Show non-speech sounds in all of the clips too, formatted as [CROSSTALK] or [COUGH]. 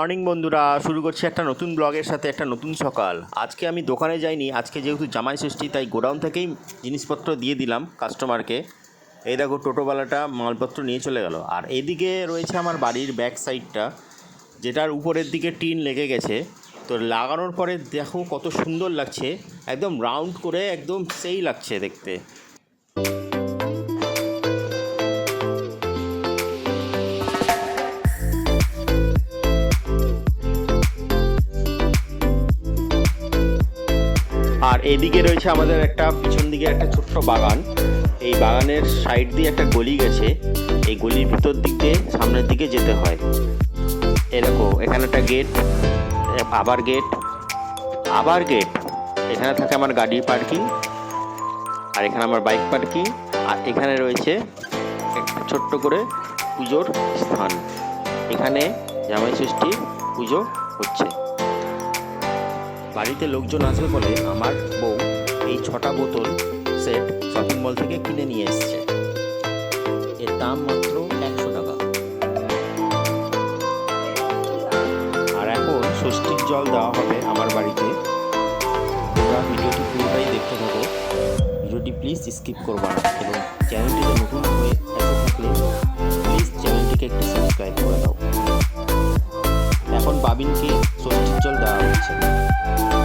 Morning বন্ধুরা, শুরু করছি একটা নতুন ব্লগের সাথে একটা নতুন সকাল। আজকে আমি দোকানে যাইনি, আজকে যেহেতু জামাই ষষ্ঠী, তাই গোডাউন থেকেই জিনিসপত্র দিয়ে দিলাম কাস্টমারকে এই দেখো, টোটোওয়ালাটা মালপত্র নিয়ে চলে গেল। আর এদিকে রয়েছে আমার বাড়ির ব্যাক সাইডটা যেটার উপরের দিকে টিন লেগে গেছে। তো লাগানোর পরে দেখো কত সুন্দর লাগছে, একদম রাউন্ড করে, একদম সেই লাগছে দেখতে। এদিকে রয়েছে আমাদের একটা পিছন দিকে একটা ছোট্ট বাগান। এই বাগানের সাইড দিয়ে একটা গলি গেছে। এই গলির ভিতর দিক দিয়ে সামনের দিকে যেতে হয়। এরকম এখানে একটা গেট আবার গেট আবার গেট। এখানে থাকে আমার গাড়ি পার্কিং, আর এখানে আমার বাইক পার্কিং, আর এখানে রয়েছে একটা ছোট্ট করে পুজোর স্থান। এখানে জামাই ষষ্ঠীর পুজো হচ্ছে। বাড়িতে লোকজন আসবে বলে আমার বউ এই ছটা বোতল সেট শপিং মল থেকে কিনে নিয়ে এসছে। এর দাম মাত্র একশো টাকা। আর এখন ষষ্ঠীর জল দেওয়া হবে আমার বাড়িতে। তোমরা ভিডিওটি পুরোটাই দেখতে থাকো। ভিডিওটি প্লিজ স্কিপ করবা না এবং চ্যানেলটিতে নতুন হয়ে এসে থাকলে প্লিজ চ্যানেলটিকে একটু সাবস্ক্রাইব করে দাও। এখন বাবিনকে ষষ্ঠীর জল দেওয়া হচ্ছে। Bye.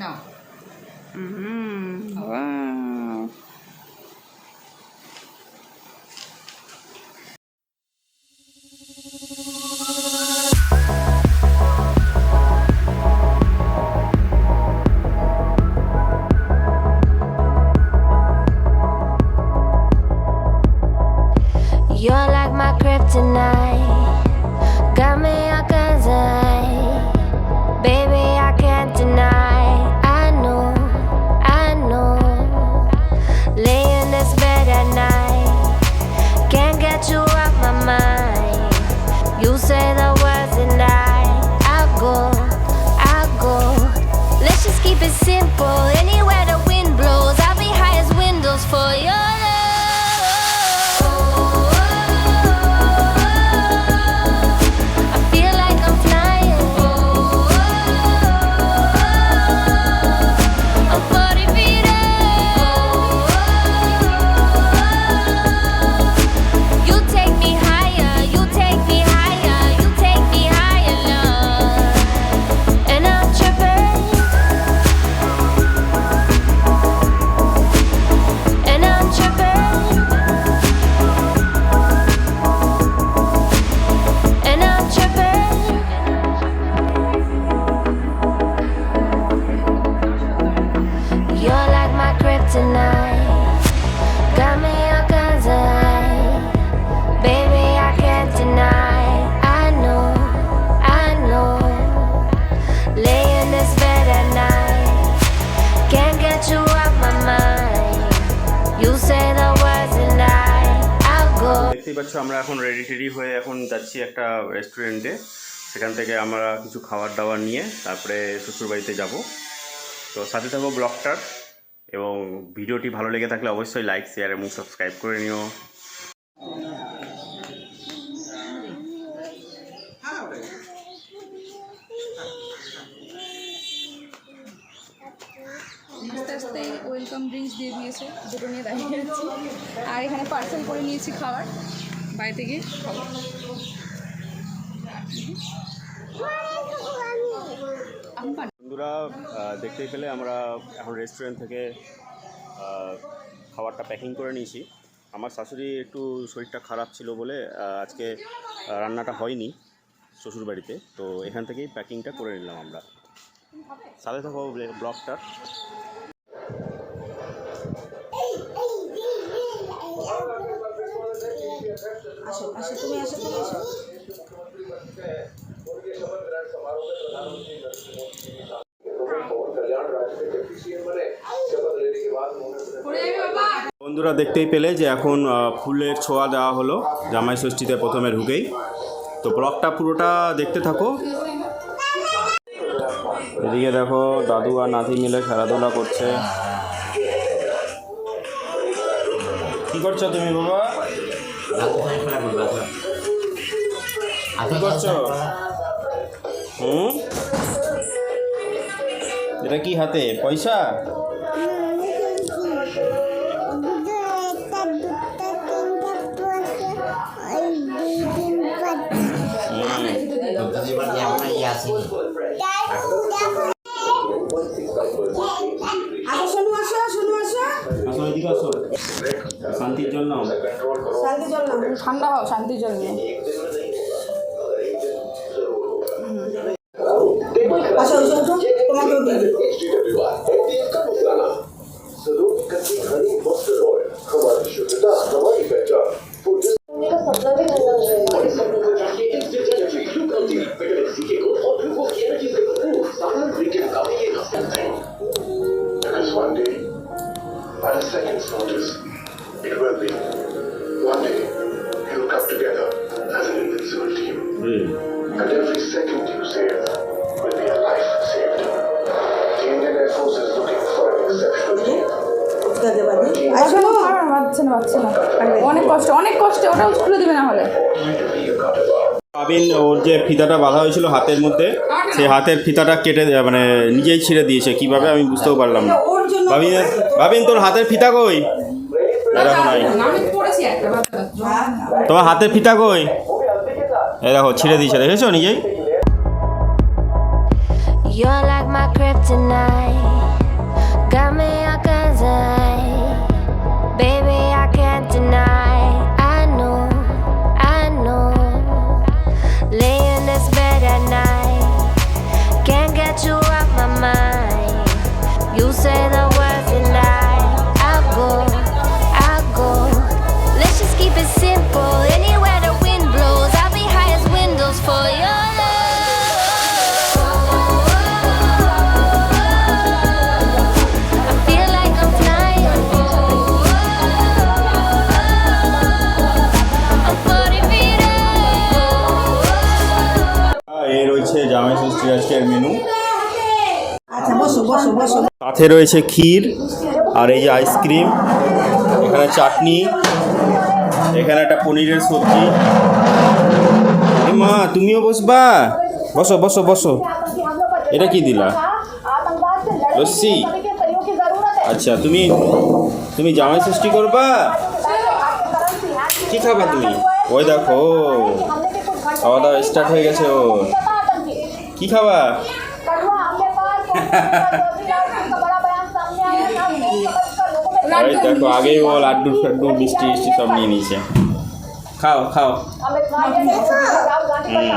now. Mm, mm-hmm. oh. Wow. You're like my kryptonite simple. Any দেখতেই পাচ্ছ, আমরা এখন রেডি টেডি হয়ে এখন যাচ্ছি একটা রেস্টুরেন্টে সেখান থেকে আমরা কিছু খাবার দাবার নিয়ে তারপরে শ্বশুরবাড়িতে যাব। তো সাথে থাকো ব্লগটার এবং ভিডিওটি ভালো লেগে থাকলে অবশ্যই লাইক শেয়ার এবং সাবস্ক্রাইব করে নিও। ওয়েলকাম ড্রিঙ্কস দিয়ে দিয়েছে, দুটো নিয়ে দাঁড়িয়ে আর এখানে পার্সেল করে নিয়েছি খাবার। বাড়ি থেকে খাব আমি পারি। বন্ধুরা দেখতেই পেলে আমরা এখন রেস্টুরেন্ট থেকে খাবারটা প্যাকিং করে নিয়েছি। আমার শাশুড়ি একটু শরীরটা খারাপ ছিল বলে আজকে রান্নাটা হয়নি শ্বশুরবাড়িতে। তো এখান থেকেই প্যাকিংটা করে নিলাম আমরা। সাথে থাকো ব্লগটার আসো আসো, তুমি আসো তুমি আসো। বন্ধুরা দেখতেই পেলে যে এখন ফুলের ছোঁয়া দেওয়া হলো জামাই ষষ্ঠীতে প্রথমে ঢুকেই। তো ব্লগটা পুরোটা দেখতে থাকো। এদিকে দেখো, দাদু আর নাতি মিলে খেলাধুলা করছে। কি করছ তুমি, বাবা? হুম? এটা কি হাতে? পয়সা? আসো শোনো আসো শোনো আসো আসো এদিকে আসো শান্তির জন্য শান্তি চল না ঠান্ডা হও শান্তি জল নিয়ে আসো আসো আসো তোমাকেও দিয়ে দিই। Because one day, at a second's notice, it will be. One day, you'll come together as an invincible team. Mm. And every second you save will be a life saved. The Indian Air Force is looking for an exceptional team. না বাচ্চা না অনেক কষ্ট অনেক কষ্ট ওটাও খুলে দিবে না হলে পাবিন ওর যে ফিতাটা বাঁধা হয়েছিল হাতের মধ্যে সেই হাতের ফিতাটা কেটে মানে নিজেই ছিঁড়ে দিয়েছে কীভাবে আমি বুঝতেও পারলাম না বাবিন তোর হাতের ফিতা কই তোমার হাতে ফিতা কই এই দেখো ছিঁড়ে দিয়েছে দেখেছ নিজেই You're like my kryptonite. Got me all সাথে রয়েছে ক্ষীর আর এই যে আইসক্রিম এখানে চাটনি এখানে একটা পনিরের সবজি। মা তুমিও বসবা? বসো বসো বসো। এটা কি দিলা? লস্যি আচ্ছা তুমি তুমি জামাই সৃষ্টি করবা? কি খাবা তুমি? ওই দেখো খাওয়া দাওয়া স্টার্ট হয়ে গেছে ও কি খাবা? [LAUGHS] [LAUGHS] দেখো আগেই ও লাড্ডু ফাড্ডু মিষ্টি মিষ্টি সব নিয়ে নিয়েছে খাও খাও হুম